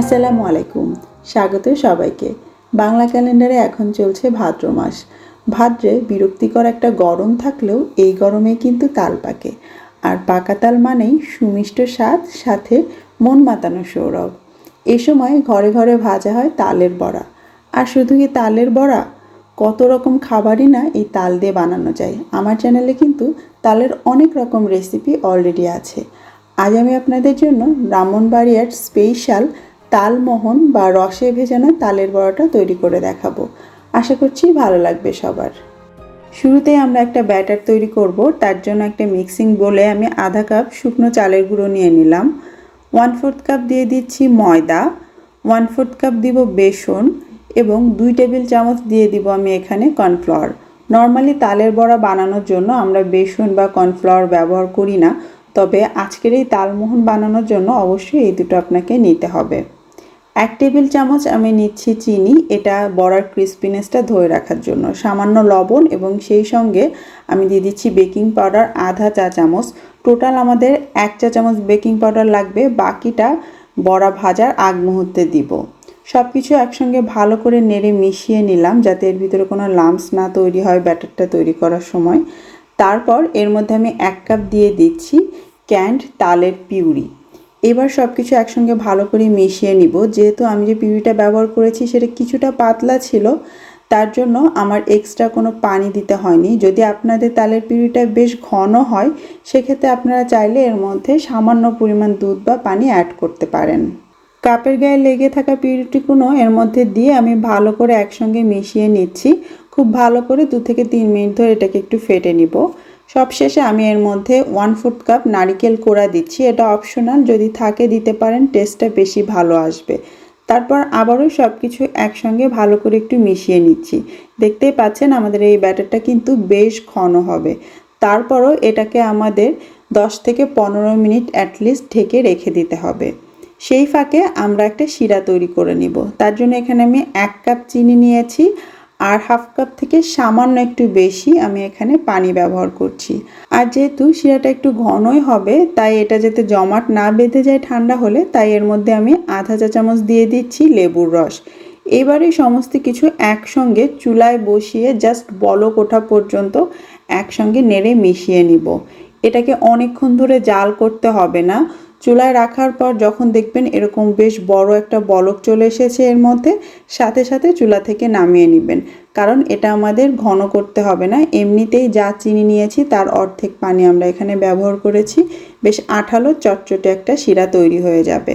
আসসালামু আলাইকুম। স্বাগত সবাইকে। বাংলা ক্যালেন্ডারে এখন চলছে ভাদ্র মাস। ভাদ্রে বিরক্তিকর একটা গরম থাকলেও এই গরমে কিন্তু তাল পাকে। আর পাকা তাল মানেই সুমিষ্ট স্বাদ, সাথে মন মাতানো সৌরভ। এ সময় ঘরে ঘরে ভাজা হয় তালের বড়া। আর শুধু কি তালের বড়া? কত রকম খাবারই না এই তাল দিয়ে বানানো যায়। আমার চ্যানেলে কিন্তু তালের অনেক রকম রেসিপি অলরেডি আছে। আজ আমি আপনাদের জন্য ব্রাহ্মণবাড়িয়ার স্পেশাল তালমোহন বা রসে ভেজানো তালের বড়াটা তৈরি করে দেখাবো। আশা করছি ভালো লাগবে সবার। শুরুতে আমরা একটা ব্যাটার তৈরি করব, তার জন্য একটা মিক্সিং বলে আমি আধা কাপ শুকনো চালের গুঁড়ো নিয়ে নিলাম। ওয়ান ফোর্থ কাপ দিয়ে দিচ্ছি ময়দা, ওয়ান ফোর্থ কাপ দিব বেসন এবং দুই টেবিল চামচ দিয়ে দিব আমি এখানে কর্নফ্লাওয়ার। নর্মালি তালের বড়া বানানোর জন্য আমরা বেসন বা কর্নফ্লাওয়ার ব্যবহার করি না, তবে আজকের এই তালমোহন বানানোর জন্য অবশ্যই এই দুটো আপনাকে নিতে হবে। এক টেবিল চামচ আমি নিচ্ছি চিনি, এটা বড়ার ক্রিস্পিনেসটা ধরে রাখার জন্য। সামান্য লবণ এবং সেই সঙ্গে আমি দিয়ে দিচ্ছি বেকিং পাউডার আধা চা চামচ। টোটাল আমাদের এক চা চামচ বেকিং পাউডার লাগবে, বাকিটা বড়া ভাজার আগ মুহূর্তে দিব। সব কিছু একসঙ্গে ভালো করে নেড়ে মিশিয়ে নিলাম, যাতে এর ভিতরে কোনো লাম্পস না তৈরি হয় ব্যাটারটা তৈরি করার সময়। তারপর এর মধ্যে আমি এক কাপ দিয়ে দিচ্ছি ক্যান্ড তালের পিউরি। এবার সব কিছু একসঙ্গে ভালো করে মিশিয়ে নিব। যেহেতু আমি যে পিউরিটা ব্যবহার করেছি, সেটা কিছুটা পাতলা ছিল, তার জন্য আমার এক্সট্রা কোনো পানি দিতে হয়নি। যদি আপনাদের তালের পিউরিটা বেশ ঘন হয়, সেক্ষেত্রে আপনারা চাইলে এর মধ্যে সামান্য পরিমাণ দুধ বা পানি অ্যাড করতে পারেন। কাপের গায়ে লেগে থাকা পিউরিটিগুলো এর মধ্যে দিয়ে আমি ভালো করে একসঙ্গে মিশিয়ে নিচ্ছি। খুব ভালো করে দু থেকে তিন মিনিট ধরে এটাকে একটু ফেটে নিব। সবশেষে আমি এর মধ্যে ওয়ান ফুট কাপ নারিকেল কোড়া দিচ্ছি। এটা অপশনাল যদি থাকে দিতে পারেন টেস্টটা বেশি ভালো আসবে। তারপর আবারও সব কিছু একসঙ্গে ভালো করে একটু মিশিয়ে নিচ্ছি। দেখতেই পাচ্ছেন, আমাদের এই ব্যাটারটা কিন্তু বেশ ঘন হবে। তারপরও এটাকে আমাদের 10 থেকে পনেরো মিনিট অ্যাটলিস্ট ঢেকে রেখে দিতে হবে। সেই ফাঁকে আমরা একটা শিরা তৈরি করে নিব। তার জন্য এখানে আমি এক কাপ চিনি নিয়েছি। আর হাফ কাপ থেকে সামান্য একটু বেশি আমি এখানে পানি ব্যবহার করছি। আর যেহেতু শিরাটা একটু ঘনই হবে, তাই এটা যাতে জমাট না বেঁধে যায় ঠান্ডা হলে, তাই এর মধ্যে আমি আধা চা চামচ দিয়ে দিচ্ছি লেবুর রস। এবারে সমস্ত কিছু একসঙ্গে চুলায় বসিয়ে জাস্ট বলক ওঠা পর্যন্ত একসঙ্গে নেড়ে মিশিয়ে নিব। এটাকে অনেকক্ষণ ধরে জাল করতে হবে না। চুলায় রাখার পর যখন দেখবেন এরকম বেশ বড় একটা বলক চলে এসেছে এর মধ্যে, সাথে সাথে চুলা থেকে নামিয়ে নেবেন। কারণ এটা আমাদের ঘন করতে হবে না। এমনিতেই যা চিনি নিয়েছি তার অর্ধেক পানি আমরা এখানে ব্যবহার করেছি। বেশ আঠালো চটচটে একটা শিরা তৈরি হয়ে যাবে।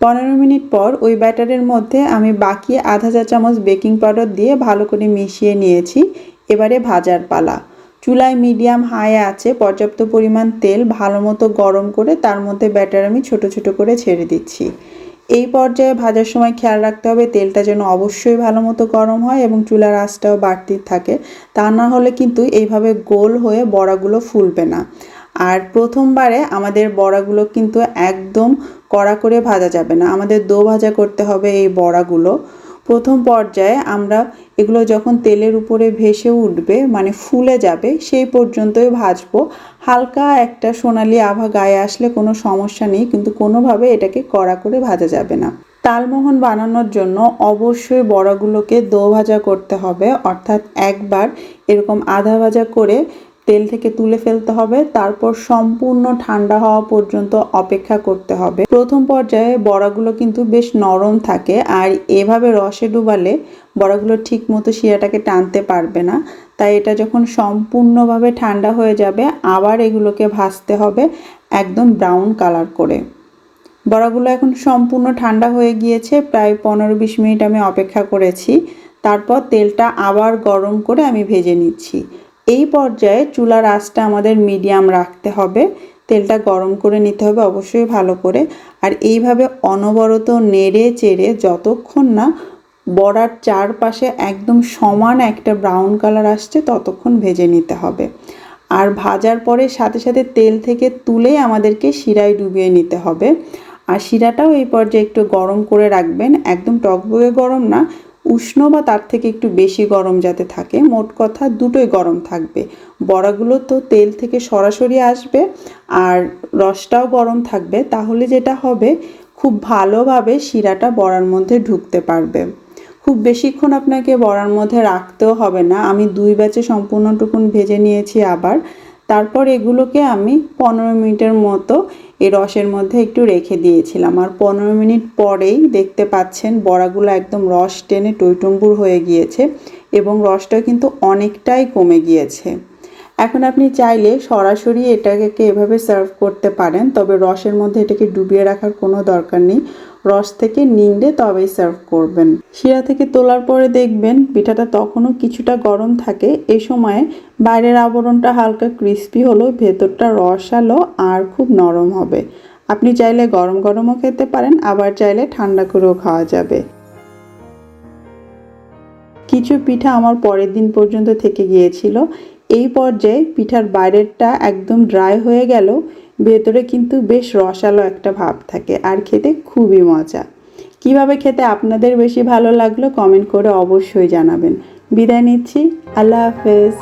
পনেরো মিনিট পর ওই ব্যাটারের মধ্যে আমি বাকি আধা চা চামচ বেকিং পাউডার দিয়ে ভালো করে মিশিয়ে নিয়েছি। এবারে ভাজার পালা। চুলায় মিডিয়াম হাই আছে, পর্যাপ্ত পরিমাণ তেল ভালো মতো গরম করে তার মধ্যে ব্যাটার আমি ছোট ছোট করে ছেড়ে দিচ্ছি। এই পর্যায়ে ভাজার সময় খেয়াল রাখতে হবে তেলটা যেন অবশ্যই ভালো মতো গরম হয় এবং চুলার আঁচটাও বাড়তি থাকে। তা না হলে কিন্তু এইভাবে গোল হয়ে বড়াগুলো ফুলবে না। আর প্রথমবারে আমাদের বড়াগুলো কিন্তু একদম কড়া করে ভাজা যাবে না। আমাদের দো ভাজা করতে হবে এই বড়াগুলো। প্রথম পর্যায়ে আমরা এগুলো যখন তেলের উপরে ভেসে উঠবে মানে ফুলে যাবে, সেই পর্যন্তই ভাজবো। হালকা একটা সোনালি আভা গায়ে আসলে কোনো সমস্যা নেই, কিন্তু কোনোভাবে এটাকে কড়া করে ভাজা যাবে না। তালমোহন বানানোর জন্য অবশ্যই বড়াগুলোকে দো ভাজা করতে হবে, অর্থাৎ একবার এরকম আধা ভাজা করে তেল থেকে তুলে ফেলতে হবে, তারপর সম্পূর্ণ ঠান্ডা হওয়া পর্যন্ত অপেক্ষা করতে হবে। প্রথম পর্যায়ে বড়াগুলো কিন্তু বেশ নরম থাকে আর এভাবে রসে ডুবালে বড়াগুলো ঠিক মতো শিরাটাকে টানতে পারবে না। তাই এটা যখন সম্পূর্ণভাবে ঠান্ডা হয়ে যাবে, আবার এগুলোকে ভাজতে হবে একদম ব্রাউন কালার করে। বড়াগুলো এখন সম্পূর্ণ ঠান্ডা হয়ে গিয়েছে, প্রায় পনেরো বিশ মিনিট আমি অপেক্ষা করেছি। তারপর তেলটা আবার গরম করে আমি ভেজে নিচ্ছি। এই পর্যায়ে চুলার আঁচটা আমাদের মিডিয়াম রাখতে হবে। তেলটা গরম করে নিতে হবে অবশ্যই ভালো করে। আর এইভাবে অনবরত নেড়ে চেড়ে যতক্ষণ না বড়ার চারপাশে একদম সমান একটা ব্রাউন কালার আসছে ততক্ষণ ভেজে নিতে হবে। আর ভাজার পরে সাথে সাথে তেল থেকে তুলে আমাদেরকে শিরায় ডুবিয়ে নিতে হবে। আর শিরাটাও এই পর্যায়ে একটু গরম করে রাখবেন। একদম টকবগে গরম না উষ্ণ বা তার থেকে একটু বেশি গরম যাতে থাকে, মোট কথা দুটোই গরম থাকবে। বড়াগুলো তো তেল থেকে সরাসরি আসবে আর রসটাও গরম থাকবে, তাহলে যেটা হবে খুব ভালোভাবে শিরাটা বড়ার মধ্যে ঢুকতে পারবে। খুব বেশিক্ষণ আপনাকে বড়ার মধ্যে রাখতেও হবে না, আমি দুই ব্যাচে সম্পূর্ণটুকুন ভেজে নিয়েছি আবার। তারপর এগুলোকে আমি পনেরো মিনিটের মতো এই রসের মধ্যে একটু রেখে দিয়েছিলাম। আর পনেরো মিনিট পরেই দেখতে পাচ্ছেন বড়াগুলো একদম রস টেনে টইটুম্বুর হয়ে গিয়েছে এবং রসটা কিন্তু অনেকটাই কমে গিয়েছে। এখন আপনি চাইলে সরাসরি এটাকে এভাবে সার্ভ করতে পারেন, তবে রসের মধ্যে এটাকে ডুবিয়ে রাখার কোনো দরকার নেই। রস থেকে নিংড়ে তবেই সার্ভ করবেন। শিরা থেকে তোলার পরে দেখবেন পিঠাটা তখনও কিছুটা গরম থাকে। এই সময়ে বাইরের আবরণটা হালকা ক্রিস্পি হলেও ভেতরটা রসালো আর খুব নরম হবে। আপনি চাইলে গরম গরমও খেতে পারেন, আবার চাইলে ঠান্ডা করেও খাওয়া যাবে। কিছু পিঠা আমার পরের দিন পর্যন্ত থেকে গিয়েছিল। এই পর্যায়ে পিঠার বাইরেরটা একদম ড্রাই হয়ে গেল, ভেতরে কিন্তু বেশ রসালো একটা ভাব থাকে আর খেতে খুবই মজা। কীভাবে খেতে আপনাদের বেশি ভালো লাগল কমেন্ট করে অবশ্যই জানাবেন। বিদায় নিচ্ছি, আল্লাহ হাফেজ।